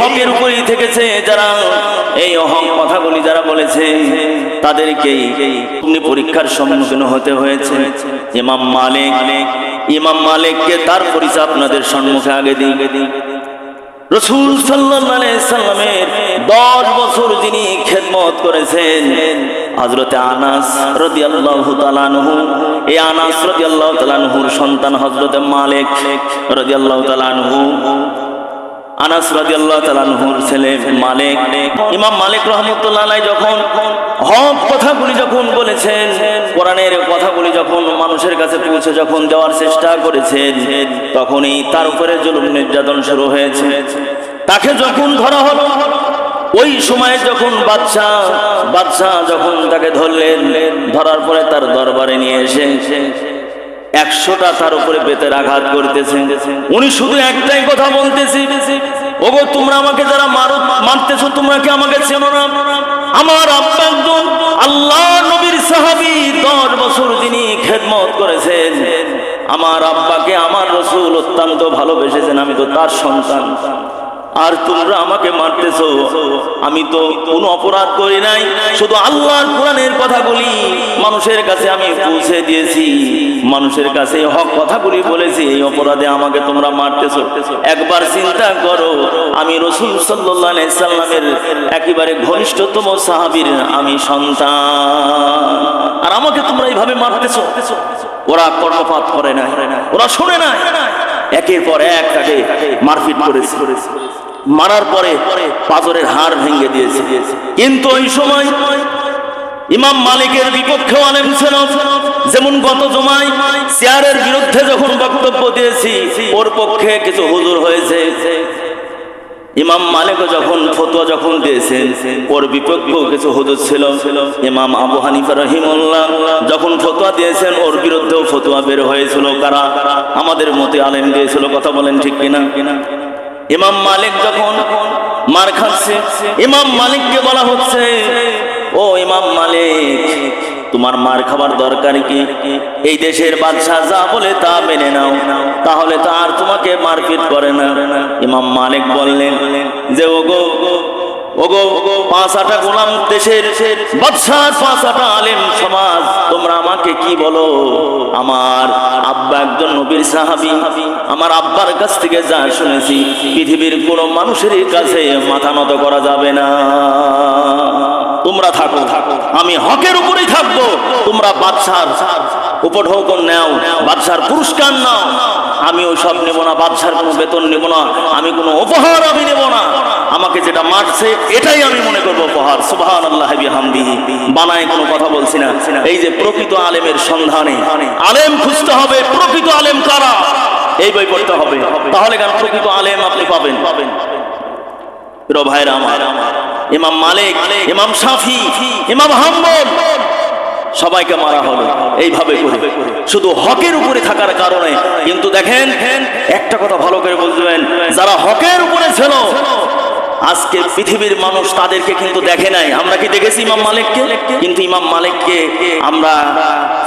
হকের উপরেই থেকেছে যারা এই হক কথাগুলি যারা বলেছে, তাদেরকেই তুমি পরীক্ষার সম্মুখীন হতে হয়েছে। ইমাম মালিক, ইমাম মালিককে তার পরিচয় আপনাদের সম্মুখে আগে দিই। রসুল সাল্লামের দশ বছর যিনি খেদমত করেছেন হজরতে আনাস রদি আল্লাহ তালানহু এই আনাস রদি আল্লাহ তালানহুর সন্তান হজরতে মালিক রদি আল্লাহ তালানহু আনাস রাদিয়াল্লাহু তাআলার ছেলে মালিক। ইমাম মালিক রহমতুল্লাহ যখন হক কথাগুলি যখন বলেছেন, কোরআনের কথাগুলি যখন মানুষের কাছে পৌঁছে যখন দেওয়ার চেষ্টা করেছেন, তখনই তার উপরে জুলুম নির্যাতন শুরু হয়েছে। তাকে যখন ধরা হলো, ওই সময় যখন বাচ্চা বাচ্চা যখন তাকে ধরলেন, ধরার পরে তার দরবারে নিয়ে এসে একশোটা তার উপরে বেতের আঘাত করতেছে। উনি শুধু একটাই কথা বলতেছি, ওগো, তোমরা আমাকে যারা মারো, মারতেছো, তোমরা কি আমাকে চেনো না? আমার আব্বা আল্লাহ নবীর সাহাবি দশ বছর যিনি খেদমত করেছেন। আমার আব্বাকে, আমার রসুল অত্যন্ত ভালোবেসেছেন, আমি তো তার সন্তান। আর তোমরা আমাকে মারতেছ, আমি তো কোনো অপরাধ করি নাই, শুধু আল্লাহর কোরআনের কথাগুলি মানুষের কাছে আমি পৌঁছে দিয়েছি। মানুষের কাছে হক কথাগুলি বলেছি, এই অপরাধে আমাকে তোমরা মারতেছো। একবার চিন্তা করো, আমি রসুল সাল্লামের একেবারে ঘনিষ্ঠতম সাহাবীর আমি সন্তান। আর আমাকে তোমরা এইভাবে মারতেছো। ওরা কর্মপাত করে না ওরা শোনে না একের পর এক তাকে মারপিট করেছে। মারার পরে পাথরের হাড় ভেঙে দিয়েছে। কিন্তু ওই সময় ইমাম মালিকের বিপক্ষে আলেম ছিল যেমন গত জমায় চেয়ারের বিরুদ্ধে যখন বক্তব্য দিয়েছি, ওর পক্ষে কিছু হুজুর হয়েছে। ইমাম মালিক যখন ফতোয়া যখন দিয়েছেন ওর বিপক্ষেও কিছু হুজুর ছিল। ইমাম আবু হানিফা রহিমুল্লাহ যখন ফতোয়া দিয়েছেন, ওর বিরুদ্ধেও ফতোয়া বের হয়েছিল। কারা? আমাদের মতে আলেম দিয়েছিল, কথা বলেন ঠিক কিনা? ইমাম মালিক যখন মার খাচ্ছে, ইমাম মালিককে বলা হচ্ছে ও ইমাম মালিক, তোমার মার খাবার দরকার কি? এই দেশের বাদশাহ যা বলে তা মেনে নাও, তাহলে তো আর তোমাকে মারপিট করে না। ইমাম মালিক বললেন, যে ওগো ওগো পাঁচ আটা গোলাম দেশের বাদশাহ পাঁচ আটা আলেম সমাজ, তোমরা আমাকে কি বলো? আমার আব্বা একজন নবীর সাহাবি, আমার আব্বার কাছ থেকে যা শুনেছি, পৃথিবীর কোনো মানুষের কাছে মাথা নত করা যাবে না। তোমরা থাকো। আমি হকের উপরেই থাকব। তোমরা বাদশার উপঢৌকন নাও, বাদশার পুরস্কার নাও। আমি ওই সব নেব না, বাদশার কোনো বেতন নেব না, আমি কোনো উপহার আমি নেব না। আমাকে যেটা মারছে, এটাই আমি মনে করব উপহার। সুবাহান আল্লাহ হামদিহি বানায় কোনো কথা বলছি না। এই যে প্রকৃত আলেমের সন্ধানে, আলেম খুঁজতে হবে, প্রকৃত আলেম কারা? এই বই পড়তে হবে। তাহলে কেন প্রকৃত আলেম আপনি পাবেন পাবেন? প্রিয় ভাইরা আমার, ইমাম মালিক, ইমাম শাফি, ইমাম হাম্বল সবাইকে মারা হলো। এইভাবে শুধু হকের উপরে থাকার কারণে। কিন্তু দেখেন, একটা কথা ভালো করে বলবেন যারা হকের উপরে ছিল, আজকে পৃথিবীর মানুষ তাদেরকে কিন্তু দেখে নাই। আমরা কি দেখেছি ইমাম মালিককে? কিন্তু ইমাম মালিককে আমরা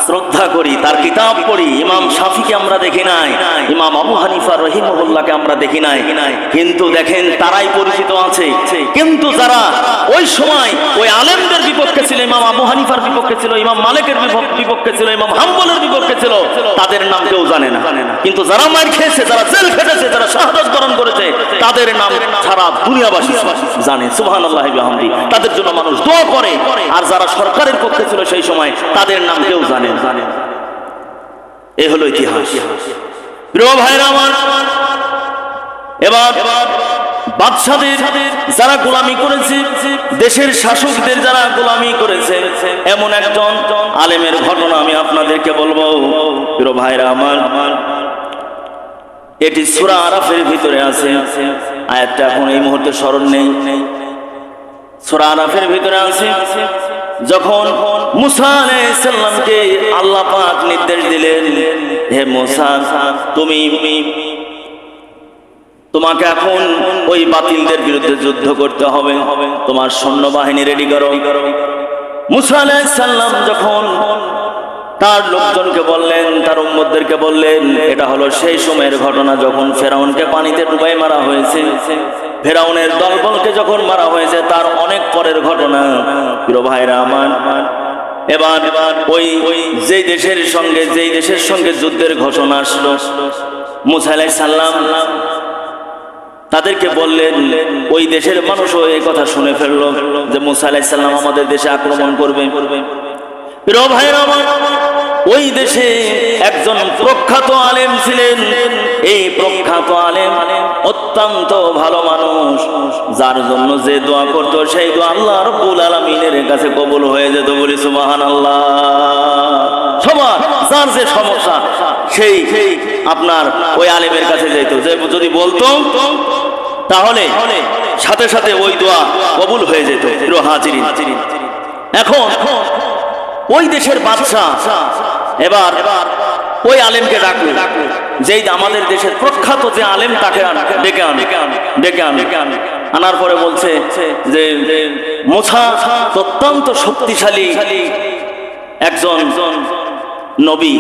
শ্রদ্ধা করি, তার কিতাব পড়ি। ইমাম শাফিকে আমরা দেখি নাই, ইমাম আবু হানিফা রহিমুল্লাহকে আমরা দেখি নাই। কিন্তু দেখেন তারাই পরিচিত আছে। কিন্তু যারা ওই সময় ওই আলেমদের বিপক্ষে ছিল, ইমাম আবু হানিফার বিপক্ষে ছিল, ইমাম মালিকের বিপক্ষে ছিল, ইমাম হাম্বলের বিপক্ষে ছিল, তাদের নাম কেউ জানে না। কিন্তু যারা মার খেয়েছে, যারা জেল খেটেছে, যারা শাহাদত বরণ করেছে, তাদের নাম সারা দুনিয়াবাসী জানে। সুবহান আল্লাহ তাদের জন্য মানুষ দোয়া করে। আর যারা সরকারের পক্ষে ছিল সেই সময়, তাদের নাম কেউ জানে জানে এ হলো ইতিহাস। প্রিয় ভাইরা আমার, এবার বাদশাদের যারা গোলামি করেছে, দেশের শাসকদের যারা গোলামি করেছে, এমন একজন আলেমের ঘটনা আমি আপনাদেরকে বলব। প্রিয় ভাইরা আমার, এটি সুরা আরাফের ভিতরে আছে। আয়াতটা এখন এই মুহূর্তে স্মরণ নেই। সুরা আরাফের ভিতরে আছে। যখন মুসা আল্লাহ পাক নির্দেশ দিলেন, হে মুসা, তুমি তোমাকে এখন ওই বাতিলদের বিরুদ্ধে যুদ্ধ করতে হবে। তোমার সৈন্যবাহিনী রেডি করো। মুসা যখন তার লোকজনকে বললেন, তার উম্মতদেরকে বললেন, এটা হলো সেই সময়ের ঘটনা যখন ফেরাউনকে পানিতে ডুবাই মারা হয়েছে। ফেরাউনের দলবলকে যখন মারা হয়েছে, তার অনেক পরের ঘটনা। প্রিয় ভাইরা আমার, এবার ওই যেই দেশের সঙ্গে, যেই দেশের সঙ্গে যুদ্ধের ঘোষণা আসলো, মুসা আলাইহিস সালাম তাদেরকে বললেন, ওই দেশের মানুষও এই কথা শুনে ফেলল যে মুসা সালাম আমাদের দেশে আক্রমণ করবে। ওই দেশে একজন প্রখ্যাত আলেম ছিলেন। এই প্রখ্যাত আলেম অত্যন্ত ভালো মানুষ। যার জন্য যে দোয়া করত সেই দোয়া আল্লাহ রব্বুল আলমিনের কাছে কবুল হয়ে যেত বলি সুবাহান আল্লাহ সবার, যার যে সমস্যা, সেই আপনার ওই আলেমের কাছে যেত যে যদি বলতো, তাহলে সাথে সাথে ওই দোয়া কবুল হয়ে যেত হাজিরি এখন ওই দেশের বাদশা এবার ওই আলেমকে ডাকলো যেই আমাদের দেশের প্রখ্যাত যে আলেম, তাকে ডেকে আনে ডেকে আনে। আনার পরে বলছে যে মোছা অত্যন্ত শক্তিশালী একজন নবী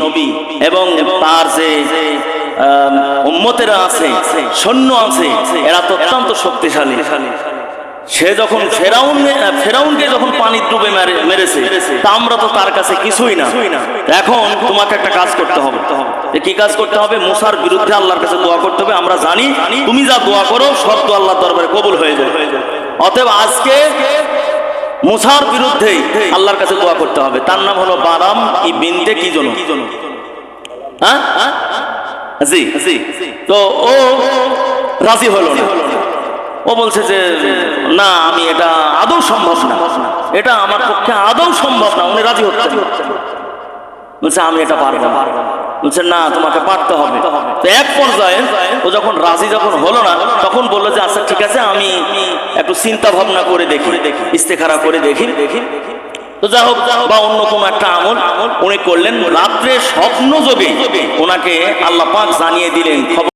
এবং তার যে উম্মতেরা আছে, সৈন্য আছে, এরা তো অত্যন্ত শক্তিশালী। সে যখন ফেরাউন ফেরাউনকে যখন পানি ডুবে মেরেছে, তা আমরা তো তার কাছে কিছুই না। এখন তোমাকে একটা কাজ করতে হবে। কি কাজ করতে হবে? মুসার বিরুদ্ধে আল্লাহর কাছে দোয়া করতে হবে। আমরা জানি তুমি যা দোয়া করো, সব তো আল্লাহর দরবারে কবুল হয়ে যাবে। অতএব আজকে মুসার বিরুদ্ধে আল্লাহর কাছে দোয়া করতে হবে। তার নাম হলো বারাম ই বিনতে কি জন হ্যাঁ? জি জি। তো ও রাজি হলো না। ও বলছে যে, না, আমি এটা আদৌ সম্ভব না। এটা আমার পক্ষে আদৌ সম্ভব না। উনি রাজি হচ্ছে বলছে, আমি এটা পারব না। বলছে, না, তোমাকে পারতে হবে। তো এক পর্যায়ে ও যখন রাজি যখন হলো না, তখন বলল যে আচ্ছা ঠিক আছে, আমি একটু চিন্তা ভাবনা করে দেখি, ইস্তেখারা করে দেখি। দেখি তো যা হোক, বা অন্য কোনো একটা আমল উনি করলেন। রাত্রে স্বপ্ন যোগে ওনাকে আল্লাহ পাক জানিয়ে দিলেন, খবর